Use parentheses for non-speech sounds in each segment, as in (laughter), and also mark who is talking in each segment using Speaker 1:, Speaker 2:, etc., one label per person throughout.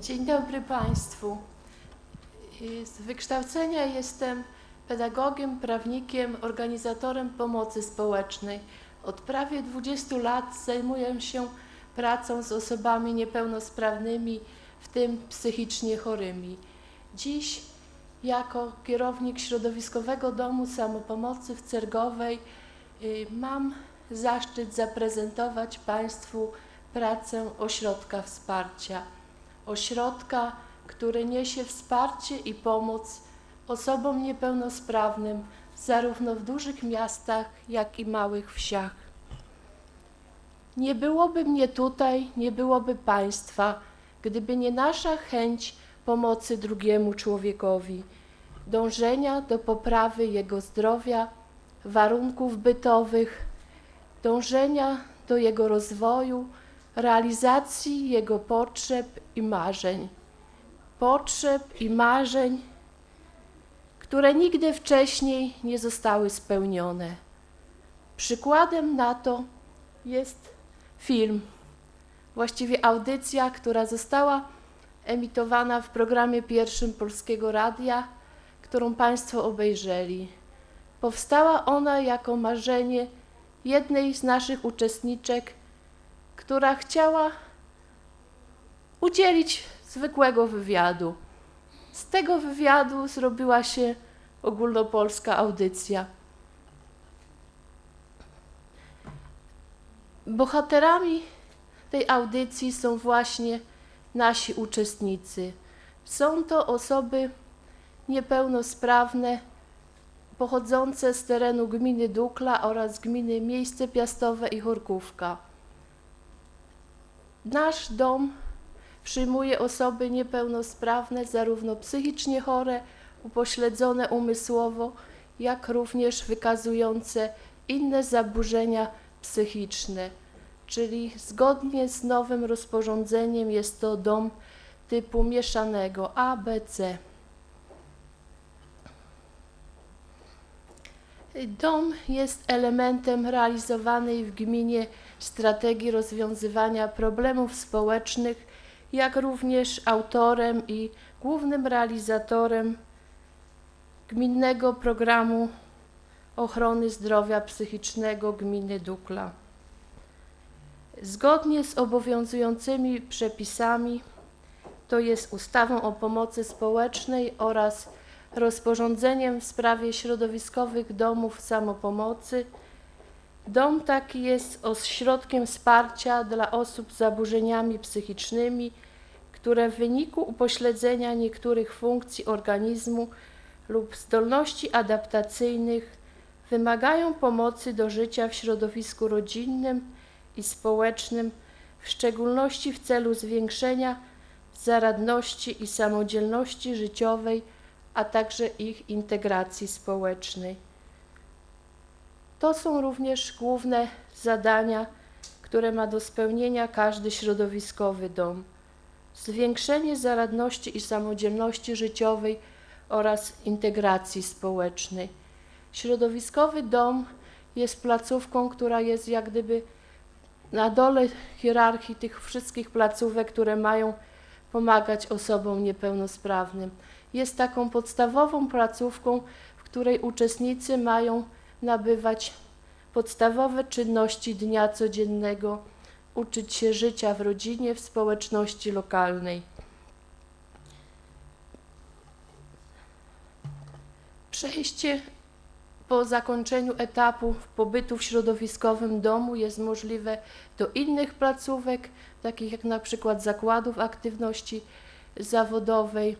Speaker 1: Dzień dobry Państwu. Z wykształcenia jestem pedagogiem, prawnikiem, organizatorem pomocy społecznej. Od prawie 20 lat zajmuję się pracą z osobami niepełnosprawnymi, w tym psychicznie chorymi. Dziś jako kierownik Środowiskowego Domu Samopomocy w Cergowej y, mam zaszczyt zaprezentować Państwu pracę ośrodka wsparcia. Ośrodka, który niesie wsparcie i pomoc osobom niepełnosprawnym zarówno w dużych miastach, jak i małych wsiach. Nie byłoby mnie tutaj, nie byłoby Państwa, gdyby nie nasza chęć pomocy drugiemu człowiekowi, dążenia do poprawy jego zdrowia, warunków bytowych, dążenia do jego rozwoju, realizacji jego potrzeb i marzeń. Potrzeb i marzeń, które nigdy wcześniej nie zostały spełnione. Przykładem na to jest film, właściwie audycja, która została emitowana w programie pierwszym Polskiego Radia, którą Państwo obejrzeli. Powstała ona jako marzenie jednej z naszych uczestniczek, która chciała udzielić zwykłego wywiadu. Z tego wywiadu zrobiła się ogólnopolska audycja. Bohaterami tej audycji są właśnie nasi uczestnicy. Są to osoby niepełnosprawne, pochodzące z terenu gminy Dukla oraz gminy Miejsce Piastowe i Chorkówka. Nasz dom przyjmuje osoby niepełnosprawne, zarówno psychicznie chore, upośledzone umysłowo, jak również wykazujące inne zaburzenia psychiczne. Czyli zgodnie z nowym rozporządzeniem jest to dom typu mieszanego ABC. Dom jest elementem realizowanej w gminie strategii rozwiązywania problemów społecznych, jak również autorem i głównym realizatorem gminnego programu ochrony zdrowia psychicznego gminy Dukla. Zgodnie z obowiązującymi przepisami, to jest ustawą o pomocy społecznej oraz rozporządzeniem w sprawie środowiskowych domów samopomocy, Dom taki jest ośrodkiem wsparcia dla osób z zaburzeniami psychicznymi, które w wyniku upośledzenia niektórych funkcji organizmu lub zdolności adaptacyjnych wymagają pomocy do życia w środowisku rodzinnym i społecznym, w szczególności w celu zwiększenia zaradności i samodzielności życiowej, a także ich integracji społecznej. To są również główne zadania, które ma do spełnienia każdy środowiskowy dom. Zwiększenie zaradności i samodzielności życiowej oraz integracji społecznej. Środowiskowy dom jest placówką, która jest jak gdyby na dole hierarchii tych wszystkich placówek, które mają pomagać osobom niepełnosprawnym. Jest taką podstawową placówką, w której uczestnicy mają nabywać podstawowe czynności dnia codziennego, uczyć się życia w rodzinie, w społeczności lokalnej. Przejście po zakończeniu etapu pobytu w środowiskowym domu jest możliwe do innych placówek, takich jak na przykład zakładów aktywności zawodowej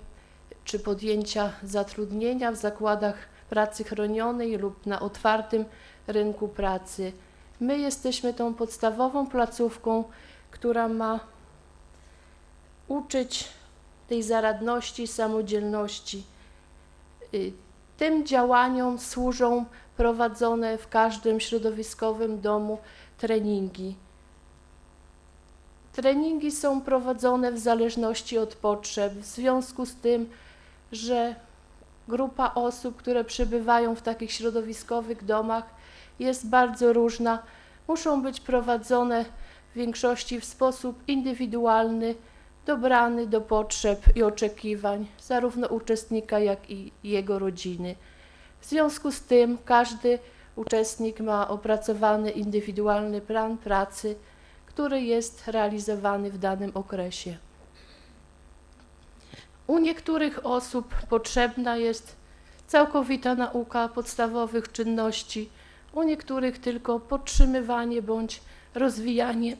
Speaker 1: czy podjęcia zatrudnienia w zakładach pracy chronionej lub na otwartym rynku pracy. My jesteśmy tą podstawową placówką, która ma uczyć tej zaradności, samodzielności. Y, tym działaniom służą prowadzone w każdym środowiskowym domu treningi. Treningi są prowadzone w zależności od potrzeb, w związku z tym, że grupa osób, które przebywają w takich środowiskowych domach, jest bardzo różna. Muszą być prowadzone w większości w sposób indywidualny, dobrany do potrzeb i oczekiwań zarówno uczestnika, jak i jego rodziny. W związku z tym każdy uczestnik ma opracowany indywidualny plan pracy, który jest realizowany w danym okresie. U niektórych osób potrzebna jest całkowita nauka podstawowych czynności, u niektórych tylko podtrzymywanie bądź rozwijanie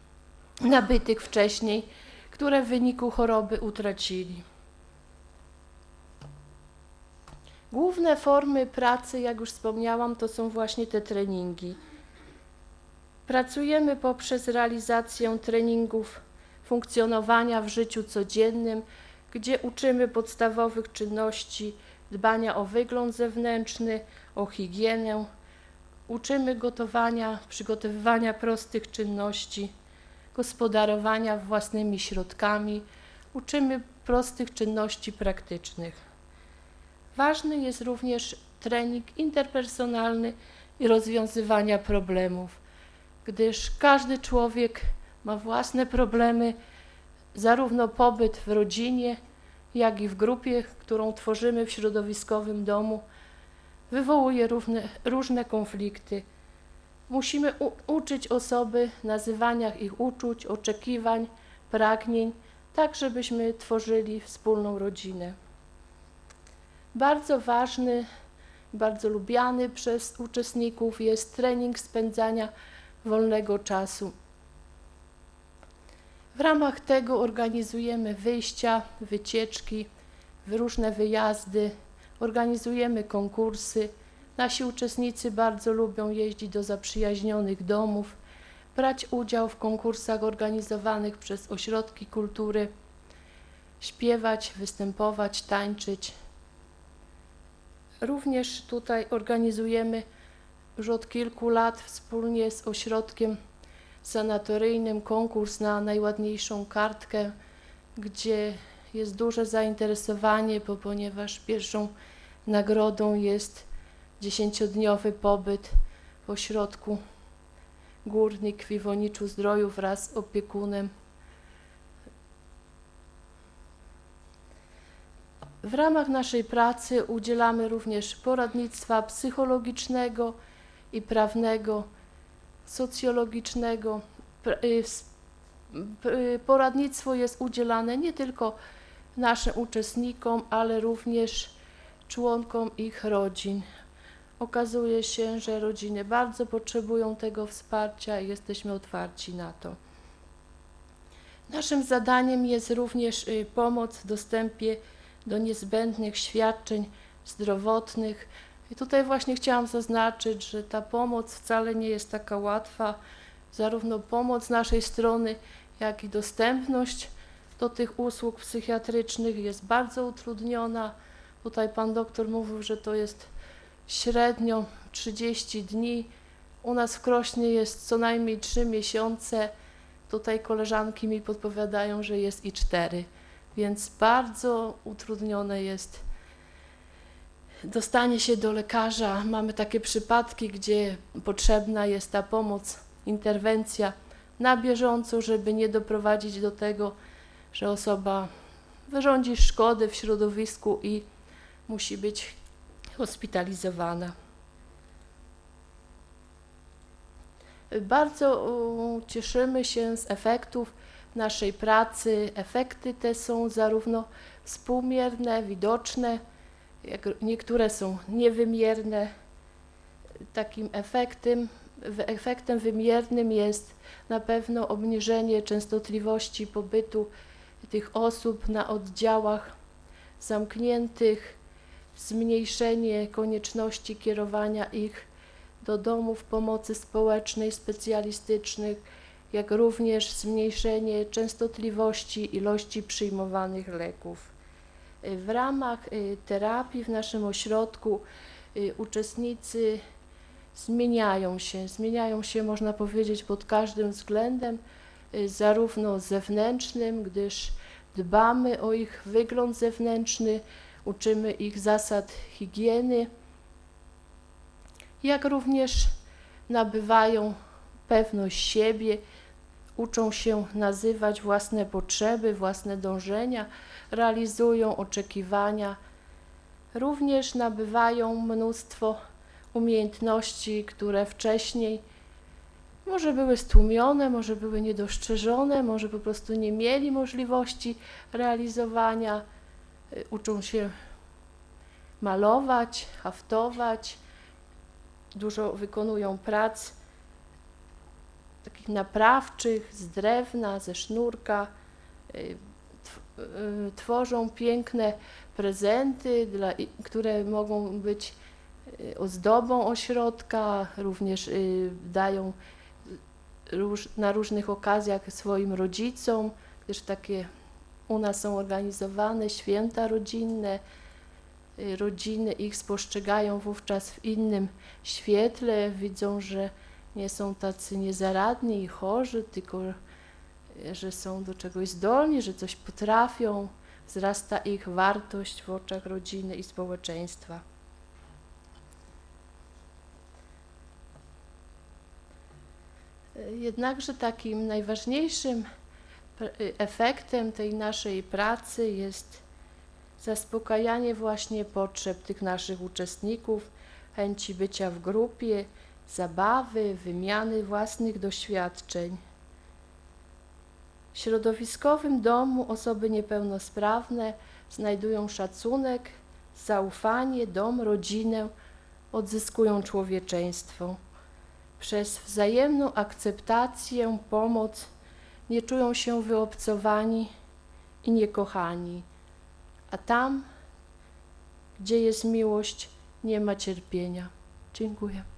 Speaker 1: (clears throat) nabytych wcześniej, które w wyniku choroby utracili. Główne formy pracy, jak już wspomniałam, to są właśnie te treningi. Pracujemy poprzez realizację treningów funkcjonowania w życiu codziennym, gdzie uczymy podstawowych czynności dbania o wygląd zewnętrzny, o higienę, uczymy gotowania, przygotowywania prostych czynności, gospodarowania własnymi środkami, uczymy prostych czynności praktycznych. Ważny jest również trening interpersonalny i rozwiązywania problemów, gdyż każdy człowiek ma własne problemy, zarówno pobyt w rodzinie, jak i w grupie, którą tworzymy w środowiskowym domu, wywołuje równe, różne konflikty. Musimy uczyć osoby nazywania ich uczuć, oczekiwań, pragnień, tak żebyśmy tworzyli wspólną rodzinę. Bardzo ważny, bardzo lubiany przez uczestników jest trening spędzania wolnego czasu. W ramach tego organizujemy wyjścia, wycieczki, różne wyjazdy, organizujemy konkursy. Nasi uczestnicy bardzo lubią jeździć do zaprzyjaźnionych domów, brać udział w konkursach organizowanych przez ośrodki kultury, śpiewać, występować, tańczyć. Również tutaj organizujemy już od kilku lat wspólnie z ośrodkiem sanatoryjnym konkurs na najładniejszą kartkę, gdzie jest duże zainteresowanie, bo ponieważ pierwszą nagrodą jest dziesięciodniowy pobyt w ośrodku Górnik w Iwoniczu Zdroju wraz z opiekunem. W ramach naszej pracy udzielamy również poradnictwa psychologicznego i prawnego, socjologicznego. Y, y, poradnictwo jest udzielane nie tylko naszym uczestnikom, ale również członkom ich rodzin. Okazuje się, że rodziny bardzo potrzebują tego wsparcia i jesteśmy otwarci na to. Naszym zadaniem jest również y, pomoc w dostępie do niezbędnych świadczeń zdrowotnych. I tutaj właśnie chciałam zaznaczyć, że ta pomoc wcale nie jest taka łatwa. Zarówno pomoc z naszej strony, jak i dostępność do tych usług psychiatrycznych jest bardzo utrudniona. Tutaj pan doktor mówił, że to jest średnio 30 dni. U nas w Krośnie jest co najmniej 3 miesiące. Tutaj koleżanki mi podpowiadają, że jest i 4, więc bardzo utrudnione jest dostanie się do lekarza. Mamy takie przypadki, gdzie potrzebna jest ta pomoc, interwencja na bieżąco, żeby nie doprowadzić do tego, że osoba wyrządzi szkody w środowisku i musi być hospitalizowana. Bardzo cieszymy się z efektów naszej pracy. Efekty te są zarówno współmierne, widoczne, niektóre są niewymierne. Takim efektem, efektem wymiernym jest na pewno obniżenie częstotliwości pobytu tych osób na oddziałach zamkniętych, zmniejszenie konieczności kierowania ich do domów pomocy społecznej specjalistycznych, jak również zmniejszenie częstotliwości ilości przyjmowanych leków. W ramach y, terapii w naszym ośrodku y, uczestnicy zmieniają się, zmieniają się można powiedzieć pod każdym względem, y, zarówno zewnętrznym, gdyż dbamy o ich wygląd zewnętrzny, uczymy ich zasad higieny, jak również nabywają pewność siebie, uczą się nazywać własne potrzeby, własne dążenia, realizują oczekiwania. Również nabywają mnóstwo umiejętności, które wcześniej może były stłumione, może były niedostrzeżone, może po prostu nie mieli możliwości realizowania. Y, Uczą się malować, haftować, dużo wykonują prac naprawczych z drewna, ze sznurka. Y, y, Tworzą piękne prezenty, dla, które mogą być y, ozdobą ośrodka, również dają na różnych okazjach swoim rodzicom, gdyż takie u nas są organizowane święta rodzinne. Rodziny ich spostrzegają wówczas w innym świetle, widzą, że nie są tacy niezaradni i chorzy, tylko y, że są do czegoś zdolni, że coś potrafią. Wzrasta ich wartość w oczach rodziny i społeczeństwa. Y, Jednakże takim najważniejszym y, efektem tej naszej pracy jest zaspokajanie właśnie potrzeb tych naszych uczestników, chęci bycia w grupie, zabawy, wymiany własnych doświadczeń. W środowiskowym domu osoby niepełnosprawne znajdują szacunek, zaufanie, dom, rodzinę, odzyskują człowieczeństwo. Przez wzajemną akceptację, pomoc nie czują się wyobcowani i niekochani. A tam, gdzie jest miłość, nie ma cierpienia. Dziękuję.